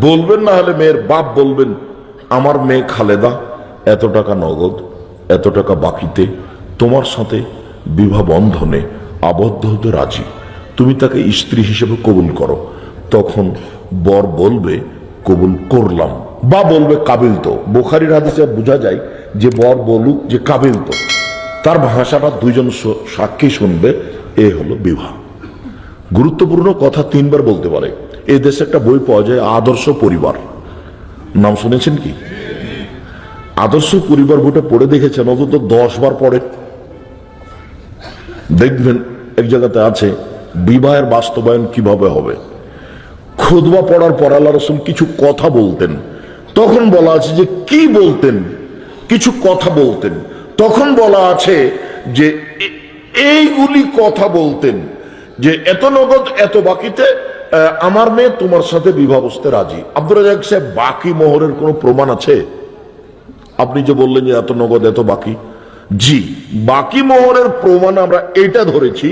বলবেন না হলে মেয়ের বাপ বলবেন, আমার মেয়ে খালেদা, এত টাকা নগদ, এত টাকা বাকিতে, তোমার সাথে বিবাহ বন্ধনে আবদ্ধ হতে রাজি। তুমি তাকে স্ত্রী হিসেবে কবুল করো। তখন বর বলবে, কবুল করলাম। বা বলবে, কাবিল তো। বোখারির হাদিসে বোঝা যায় যে বর বলুক যে কাবিল তো। তার ভাষাটা দুইজন সাক্ষী শুনবে, এ হলো বিবাহ। গুরুত্বপূর্ণ কথা তিনবার বলতে পারে। এই দেশে একটা বই পাওয়া যায়, আদর্শ পরিবার। নাম শুনেছেন কি? আদর্শ পরিবার বইটা পড়ে দেখেছেন, অন্তত দশ বার পড়ে। দেখবেন এক জায়গাতে আছে, বিবাহের বাস্তবায়ন কীভাবে হবে? খুদবা পড়ার পর আল্লাহ রসুল কিছু কথা বলতেন। তখন বলা আছে যে, কি বলতেন? কিছু কথা বলতেন। তখন বলা আছে যে এইগুলি কথা বলতেন যে, এত নগদ, এত বাকিতে আমার মেয়ে তোমার সাথে বিবাহ বসতে রাজি। আব্দুল রাজাক সাহেব, বাকি মোহরের কোনো প্রমাণ আছে? আপনি যে বললেন যে এত নগদ, এত বাকি। জি, বাকি মোহরের প্রমাণ আমরা এটা ধরেছি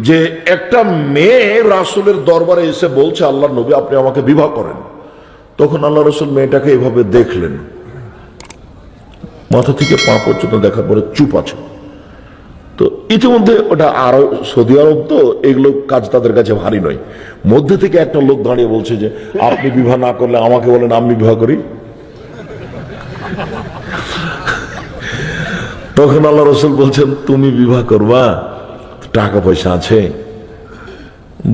যে একটা মেয়ে রাসুলের দরবারে এসে বলছে আল্লাহ নবী, আপনি আমাকে বিবাহ করেন। তখন আল্লাহ রসুল মেয়েটাকে এভাবে দেখলেন। মাথা থেকে পা পর্যন্ত দেখার পরে চুপ আছে। তো ইতিমধ্যে ওটা আরও সৌদি আরব তো এগুলো কাজ তাদের কাছে ভারী নয়। মধ্যে থেকে একটা লোক দাঁড়িয়ে বলছে যে, আপনি বিবাহ না করলে আমাকে বলেন আমি বিবাহ করি। তখন আল্লাহ রসুল বলছেন, তুমি বিবাহ করবা, টাকা পয়সা আছে,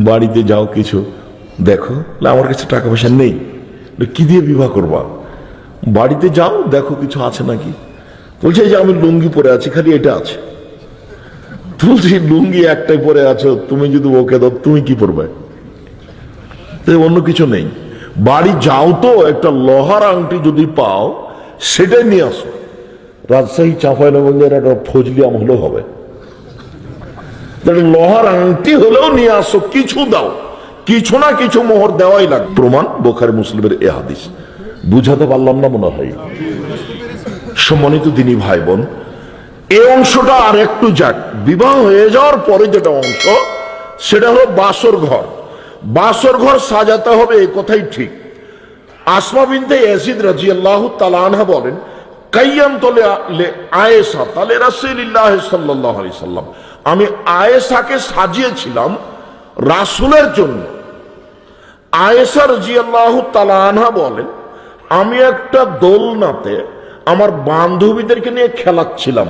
বাড়িতে যাও কিছু, দেখো আমার কাছে টাকা পয়সা নেই। কি দিয়ে বিবাহ করবা? বাড়িতে যাও, দেখো কিছু আছে নাকি? বলছে যে আমি লুঙ্গি পরে আছি, খালি এটা আছে। তো বলছি লুঙ্গি একটাই পরে আছো, তুমি যদি ওকে দাও, তুমি কি পরবে? অন্য কিছু নেই। বাড়ি যাও তো, একটা লোহার আংটি যদি পাও, সেটাই নিয়ে আসো। রাজশাহী, চাঁপাইনগঞ্জের একটা ফজলি আম হলেও হবে। লোহার আংটি হলেও নিয়ে আসো, কিছু দাও। কিছু না কিছু মোহর দেওয়াই লাগবে প্রমাণ, বোখারি মুসলিমের এ হাদিস। বুঝাতে পারলাম না মনে হয়। সম্মানিত দিনী ভাই বোন এই অংশটা আর একটু যাক। বিবাহ হয়ে যাওয়ার পরে যেটা অংশ, সেটা হলো বাসর ঘর। বাসর ঘর সাজাতে হবে, এই কথাই ঠিক। আসমা বিনতে ইয়াসিদ রাদিয়াল্লাহু তাআলা বলেন, কাইয়াম তলে আয়েশা তালে রাসূলুল্লাহ সাল্লাল্লাহু আলাইহি সাল্লাম, আমি আয়েশাকে সাজিয়েছিলাম রাসূলের জন্য। আয়েশা রাদিয়াল্লাহু তাআলা আনহা বলেন, আমি একটা দোলনাতে আমার বান্ধবীদেরকে নিয়ে খেলাচ্ছিলাম।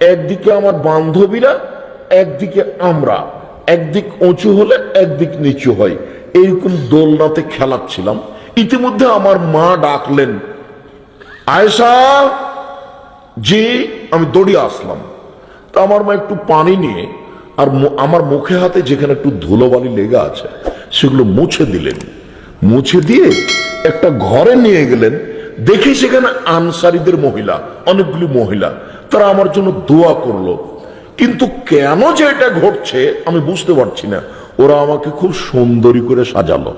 একদিকে আমার বান্ধবীরা, একদিকে আমরা। একদিক উঁচু হলে একদিক নিচু হয়। এইরকম দোলনাতে খেলাচ্ছিলাম। ইতিমধ্যে আমার মা ডাকলেন, আয়েশা, জি, আমি দৌড়িয়ে আসলাম। তা আমার মা একটু পানি নিয়ে আর আমার মুখে হাতে যেখানে একটু ধুলোবালি লেগে আছে, সেগুলো মুছে দিলেন। মুছে দিয়ে একটা ঘরে নিয়ে গেলেন। দেখি সেখানে আনসারিদের মহিলা, অনেকগুলি মহিলা। তারা আমার জন্য দোয়া করল। কিন্তু কেন যে এটা ঘটছে আমি বুঝতে পারছি না। ওরা আমাকে খুব সুন্দরী করে সাজালো।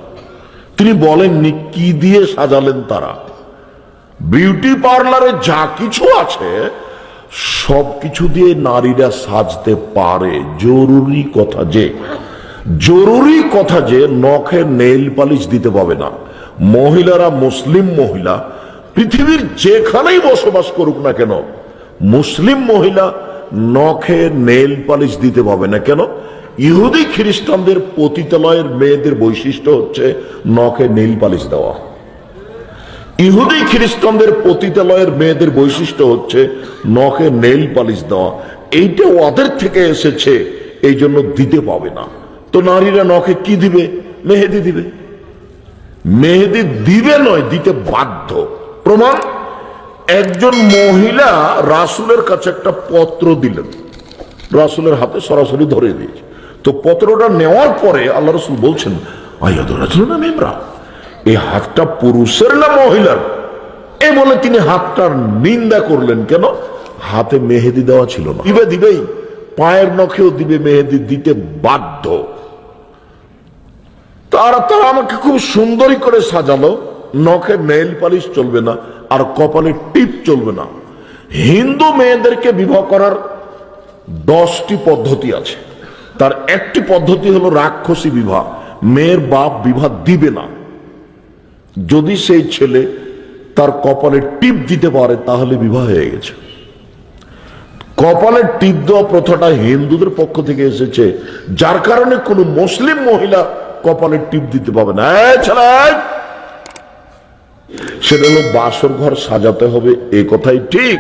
তিনি বলেননি, কি দিয়ে সাজালেন তারা? বিউটি পার্লারে যা কিছু আছে সব কিছু দিয়ে নারীরা সাজতে পারে। জরুরি কথা যে, জরুরি কথা যে, নখে নেইল পালিশ দিতে পাবে না। মহিলারা মুসলিম মহিলা, পৃথিবীর যেখানেই বসবাস করুক না কেন মুসলিম মহিলা নখে নেইল পালিশ দিতে পাবে না। কেন? ইহুদি খ্রিস্টানদের পতিতালয়ের মেয়েদের বৈশিষ্ট্য হচ্ছে নখে নেইল পালিশ দেওয়া। ইহুদি খ্রিস্টানদের পতিতালয়ের মেয়েদের বৈশিষ্ট্য হচ্ছে নখে নেল পালিশ দেওয়া। এইটা ওদের থেকে এসেছে, এই জন্য দিতে পাবে না। তো নারীরা নখে কি দিবে? মেহেদি দিবে। মেহেদি দিবে নয়, দিতে বাধ্য। প্রমাণ? একজন মহিলা রাসুলের কাছে একটা পত্র দিলেন। রাসুলের হাতে সরাসরি ধরে দিয়েছে। তো পত্রটা নেওয়ার পরে আল্লাহ রসুল বলছেন এই হাতটা পুরুষের না মহিলার? এ বলে তিনি হাতটার নিন্দা করলেন, কেন? হাতে মেহেদি দেওয়া ছিল না। দিবে, দিবেই। পায়ের নখেও দিবে মেহেদি, দিতে বাধ্য। তারা তারা আমাকে খুব সুন্দরী করে সাজালো। নখে নেইল পালিশ চলবে না, আর কপালে টিপ চলবে না। হিন্দু মেয়েদেরকে বিবাহ করার দশটি পদ্ধতি আছে। তার একটি পদ্ধতি হলো রাক্ষসী বিবাহ। মেয়ের বাপ বিবাহ দিবে না। যদি সেই ছেলে তার কপালে টিপ দিতে পারে, তাহলে বিবাহ হয়ে গেছে। কপালে টিপ দেওয়া প্রথাটা হিন্দুদের পক্ষ থেকে এসেছে। যার কারণে কোনো মুসলিম মহিলা কপালে টিপ দিতে পাবে না। ছেলে সেটা বাসর ঘর সাজাতে হবে। এ কথাই ঠিক।